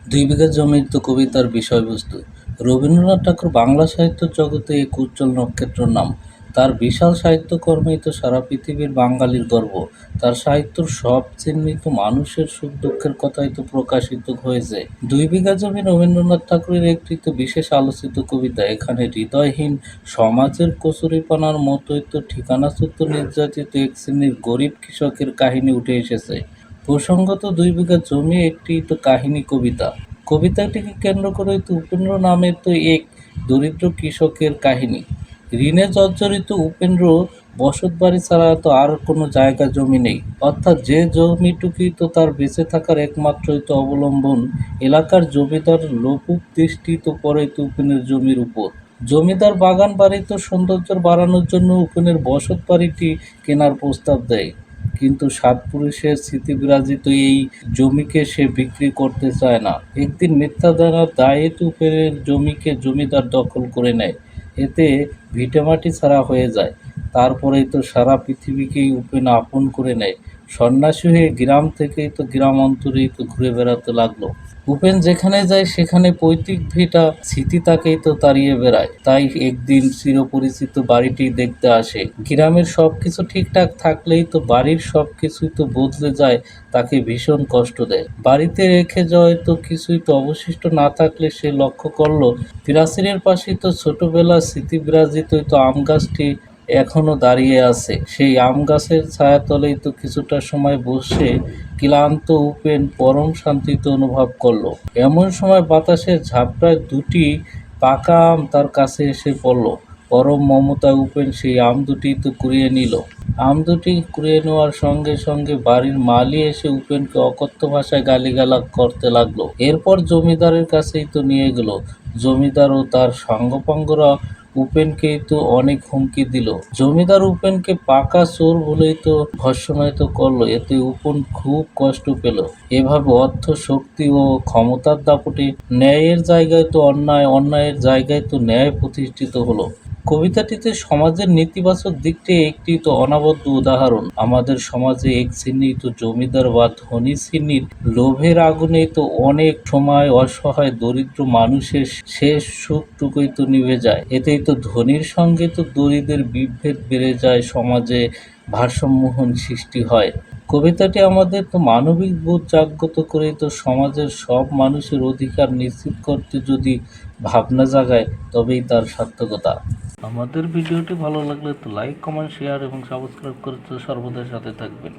দুই বিঘা জমির তো কবিতার বিষয়বস্তু। রবীন্দ্রনাথ ঠাকুর বাংলা সাহিত্য জগতে এক উজ্জ্বল নক্ষত্র নাম। তার বিশাল সাহিত্যকর্মেই তো সারা পৃথিবীর বাঙালির গর্ব। তার সাহিত্যর সব চিহ্নিত মানুষের সুখ দুঃখের কথাই তো প্রকাশিত হয়েছে। দুই বিঘা জমি রবীন্দ্রনাথ ঠাকুরের একটি তো বিশেষ আলোচিত কবিতা। এখানে হৃদয়হীন, সমাজের কচুরিপানার মতোই তো ঠিকানাচ্যুত নির্যাতিত এক শ্রেণির গরিব কৃষকের কাহিনী উঠে এসেছে। প্রসঙ্গত দুই বিঘা জমি, একটি তো কাহিনী কবিতা। কবিতাটিকে কেন্দ্র করে তো উপেন্দ্র নামের তো এক দরিদ্র কৃষকের কাহিনী। ঋণে জর্জরিত উপেন্দ্র বসত বাড়ি ছাড়া তো আর কোনো জায়গা জমি নেই। অর্থাৎ যে জমিটুকুই তো তার বেঁচে থাকার একমাত্র তো অবলম্বন এলাকার জমিদার লোপুপ দৃষ্টি তো পড়ে তো উপেনের জমির উপর। জমিদার বাগান বাড়ি তো সৌন্দর্য বাড়ানোর জন্য উপেনের বসত বাড়িটি কেনার প্রস্তাব দেয়। কিন্তু সাত পুরুষের স্মৃতিবিরাজিত এই জমিকে সে বিক্রি করতে চায় না। একদিন মিথ্যা দ্বারা দায়ে উপেনের জমিকে জমিদার দখল করে নেয়। এতে ভিটেমাটি ছাড়া হয়ে যায়। তারপরেই তো সারা পৃথিবীকেই উপেন আপন করে নেয়। সন্ন্যাসী হয়ে গ্রাম থেকেই তো গ্রাম অন্তরেই তো ঘুরে বেড়াতে লাগল। উপেন যেখানে যায়, সেখানে পৈতৃক ভিটা স্মৃতি তাকেই তো তাড়িয়ে বেড়ায়। তাই একদিন চিরপরিচিত বাড়িটি দেখতে আসে। গ্রামের সব কিছু ঠিকঠাক থাকলেই তো বাড়ির সব কিছুই তো বদলে যায়, তাকে ভীষণ কষ্ট দেয়। বাড়িতে রেখে যাওয়ায় তো কিছুই তো অবশিষ্ট না থাকলে সে লক্ষ্য করল প্রাচীরের পাশে তো ছোটবেলার স্মৃতি বিরাজিত তো আম গাছটি এখনও দাঁড়িয়ে আছে। সেই আম গাছের ছায়াতলেই তো কিছুটা সময় বসে ক্লান্ত, উপেন, পরম শান্তিতে অনুভব করল। এমন সময় বাতাসের ঝাপটায় দুটি পাকা আম তার কাছে এসে পড়ল। পরম মমতা, উপেন সেই আম দুটি তো কুড়িয়ে নিল। আম দুটি কুড়িয়ে নেওয়ার সঙ্গে সঙ্গে বাড়ির মালি এসে উপেনকে অকথ্য ভাষায় গালিগালা করতে লাগল। এরপর জমিদারের কাছেই তো নিয়ে গেল। জমিদার ও তার সাঙ্গপাঙ্গরা উপেনকেই তো অনেক হুমকি দিল। জমিদার উপেনকে পাকা চোর বলেই তো ভর্ষণায়িত করল, এতে উপেন খুব কষ্ট পেল। এভাবে অর্থ, শক্তি ও ক্ষমতার দাপটে ন্যায়ের জায়গায় তো অন্যায়, অন্যায়ের জায়গায় তো ন্যায় প্রতিষ্ঠিত হলো। কবিতাটিতে সমাজের নেতিবাচক দিকটি একটি তো অনাবদ্ধ উদাহরণ। আমাদের সমাজে এক শ্রেণি তো জমিদার বা ধনী শ্রেণির লোভের আগুনে তো অনেক সময় অসহায় দরিদ্র মানুষের শেষ সুখটুকুই তো নিভে যায়। এতেই তো ধনীর সঙ্গে তো দরিদ্রের বিভেদ বেড়ে যায়, সমাজে ভারসাম্যহীন সৃষ্টি হয়। কবিতাটি আমাদের তো মানবিক বোধ জাগ্রত করে তো সমাজের সব মানুষের অধিকার নিশ্চিত করতে যদি ভাবনা জাগায়, তবেই তার সার্থকতা। আমাদের ভিডিওটি ভালো লাগলে তো লাইক কমেন্ট শেয়ার এবং সাবস্ক্রাইব করতে তো সর্বদার সাথে থাকবেন।